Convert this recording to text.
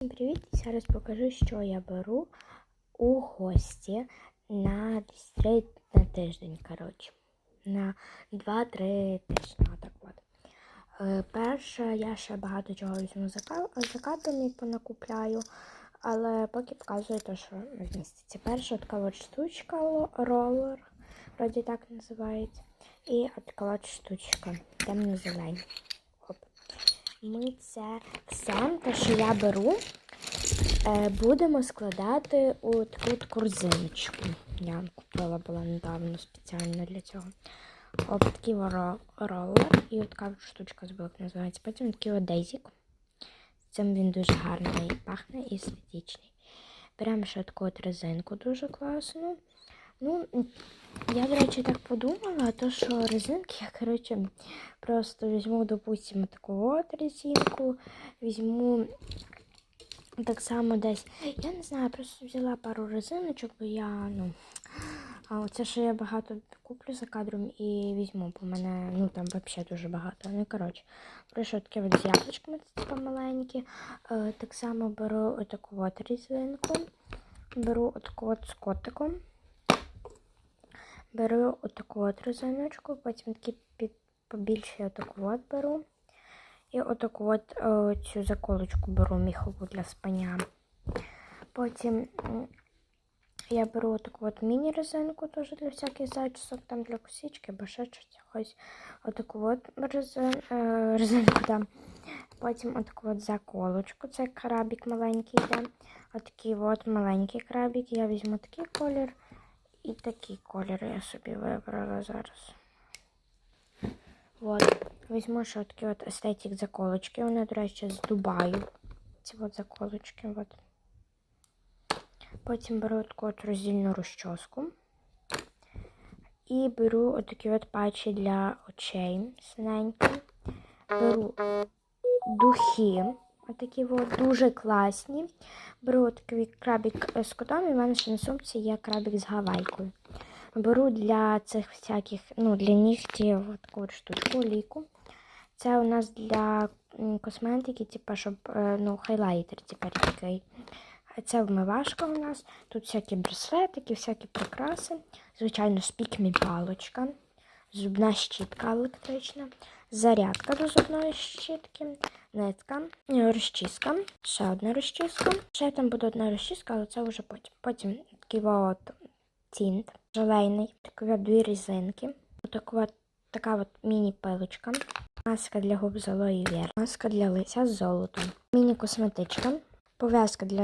Всім привіт! Зараз покажу, що я беру у гості на на тиждень, коротше. На 2-3 тижні. Отак от. Е, перше, я ще багато чого візьму за закатом і понакупляю, але поки показую те, що вміститься. Перша така от штучка ролер, вроді так називається. І от така от штучка, темно-зелень. Ми це все, те, що я беру, е, будемо складати у таку от корзиночку. Я купила була недавно спеціально для цього. Ось такий ро- ролер і от така от штучка збив називається. Потім такий от дейзік. Цим він дуже гарний пахне і естетичний. Беремо ще таку от резинку дуже класну. Ну, я, до речі, так подумала, то що резинки я, коротше, просто візьму, допустимо, таку от резинку, візьму так само десь. Я не знаю, просто взяла пару резиночок, бо я, ну. А оце що я багато куплю за кадром і візьму, бо мене, ну там взагалі дуже багато. Ну, коротше, прийшов таке от з яблучками, маленькі. Е, так само беру отаку от резинку, беру отаку от з котиком. Беру отаку от резиночку, потім такі під, побільше отаку от беру. І отаку от о, цю заколочку беру міхову для спання. Потім я беру таку от міні-резинку теж для всяких зачісок, там для косички, або ще щось. Ось отаку от резин, е, резинку там. Потім отаку от заколочку, це крабік маленький йде. Отакий от маленький крабік. Я візьму такий колір і такий колір я собі вибрала зараз. От. Візьму ще такі от естетик заколочки. Вони, до речі, з Дубаю. Ці от заколочки. От. Потім беру таку от роздільну розчоску. І беру отакі от патчі для очей синенькі. Беру духи. Отакі от дуже класні. Беру такий крабік з котом, і в мене ще на сумці є крабік з гавайкою. Беру для цих всяких, ну, для нігтів таку от штучку, ліку. Це у нас для косметики, типу, щоб, е, ну, хайлайтер тепер такий. Це вмивашка у нас. Тут всякі браслетики, всякі прикраси. Звичайно, спікмі палочка, зубна щітка електрична, зарядка до зубної щітки, нитка, розчіска, ще одна розчіска. Ще там буде одна розчіска, але це вже потім. Потім такий от тінт, желейний, такі дві різинки. Отаку от, така от міні-пилочка. Маска для губ з вєр, маска для лиця з золотом, міні-косметичка, пов'язка для